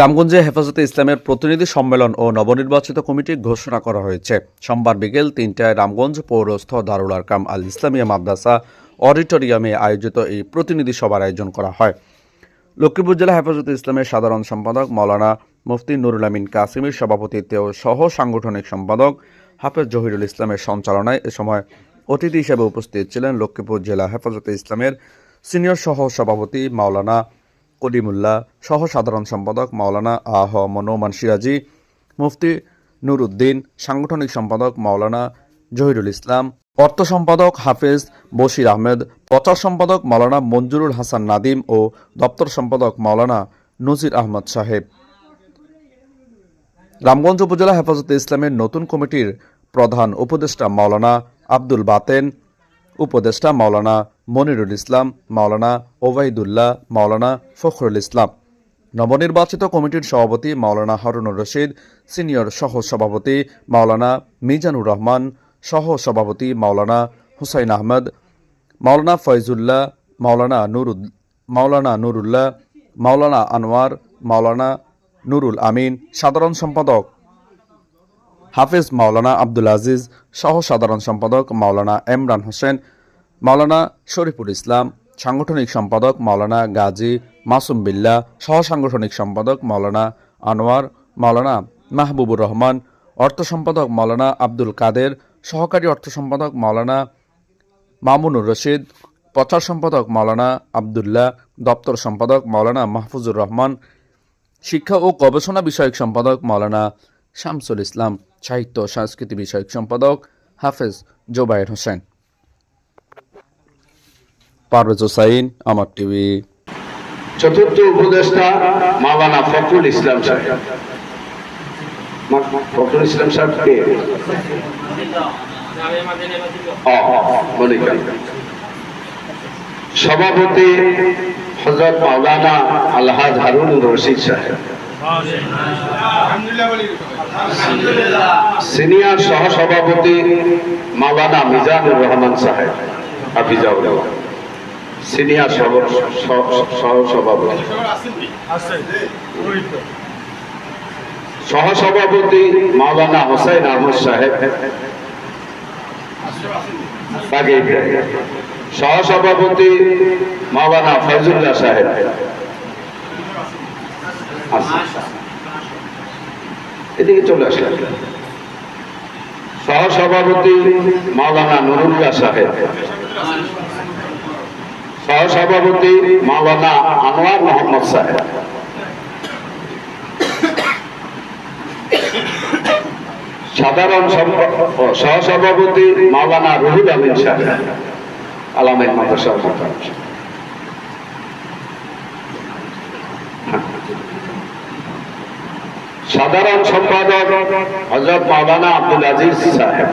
রামগঞ্জে হেফাজতে ইসলামের প্রতিনিধি সম্মেলন ও নবনির্বাচিত কমিটি ঘোষণা করা হয়েছে। সোমবার বিকেল তিনটায় রামগঞ্জ পৌরস্থ দারুল আরকাম আল ইসলামিয়া মাদ্রাসা অডিটোরিয়ামে আয়োজিত এই প্রতিনিধি সভার আয়োজন করা হয়। লক্ষ্মীপুর জেলা হেফাজতে ইসলামের সাধারণ সম্পাদক মৌলানা মুফতি নুরুল আমিন কাসিমের সভাপতিত্বে ও সহ সাংগঠনিক সম্পাদক হাফেজ জহিরুল ইসলামের সঞ্চালনায় এ সময় অতিথি হিসেবে উপস্থিত ছিলেন লক্ষ্মীপুর জেলা হেফাজতে ইসলামের সিনিয়র সহ সভাপতি মাওলানা কলিমুল্লাহ সহ সাধারণ সম্পাদক মাওলানা আহ মনোমান সিরাজি, মুফতি নুরুদ্দিন, সাংগঠনিক সম্পাদক মাওলানা জহিরুল ইসলাম, অর্থ সম্পাদক হাফেজ বশির আহমেদ, প্রচার সম্পাদক মাওলানা মঞ্জুরুল হাসান নাদিম ও দপ্তর সম্পাদক মাওলানা নজির আহমদ সাহেব। রামগঞ্জ উপজেলা হেফাজতে ইসলামের নতুন কমিটির প্রধান উপদেষ্টা মাওলানা আব্দুল বাতেন উপদেষ্টা মাওলানা মনিরুল ইসলাম, মাওলানা ওবাইদুল্লাহ মাওলানা ফখরুল ইসলাম। নবনির্বাচিত কমিটির সভাপতি মাওলানা হারুনুর রশিদ, সিনিয়র সহ সভাপতি মাওলানা মিজানুর রহমান সহ সভাপতি মাওলানা হুসাইন আহমদ, মাওলানা ফয়জুল্লাহ, মাওলানা নুরুদ, মাওলানা নুরুল্লাহ, মাওলানা আনোয়ার, মাওলানা নুরুল আমিন, সাধারণ সম্পাদক হাফিজ মাওলানা আব্দুল আজিজ সহ সাধারণ সম্পাদক মাওলানা এমরান হোসেন, মাওলানা শরীফুল ইসলাম, সাংগঠনিক সম্পাদক মাওলানা গাজী মাসুম বিল্লা সহ সাংগঠনিক সম্পাদক মাওলানা আনোয়ার, মাওলানা মাহবুবুর রহমান, অর্থ সম্পাদক মাওলানা আব্দুল কাদের, সহকারী অর্থ সম্পাদক মাওলানা মামুনুর রশিদ, প্রচার সম্পাদক মাওলানা আবদুল্লাহ, দপ্তর সম্পাদক মাওলানা মাহফুজুর রহমান, শিক্ষা ও গবেষণা বিষয়ক সম্পাদক মাওলানা শামসুল ইসলাম সাহিত্য সংস্কৃতি বিষয়ক সম্পাদক হাফেজ জোবায়ের হোসেন। পারভেজ হোসাইন আমার টিভি। চতুর্থ উপদেষ্টা মাওলানা ফখরুল ইসলাম সাহেব। ফখরুল ইসলাম সাহেব কে? সভাপতি হজরত মাওলানা আলহাজ হারুন রশিদ সাহেব। সিনিয়র সহসভাপতি মাওলানা মিজানুর রহমান সাহেব, হাফিজাউল্লাহ সিনিয়র সহ সহ- সহসভাপতি সহসভাপতি মাওলানা হোসেন আহমদ সাহেব। সহসভাপতি মাওলানা ফজলুল্লাহ সাহেব আচ্ছা। এদিকে চলে আসলেন সহসভাপতি মাওলানা নুরুল্লাহ সাহেব। সহসভাপতি মাওলানা আনোয়ার মোহাম্মদ সাহেব। সাধারণ সহসভাপতি মাওলানা রুহুল আমিন সাহেব আলামিন মাদ্রাসা। সাধারণ সম্পাদক হজরত মাওলানা আব্দুল আজিজ সাহেব।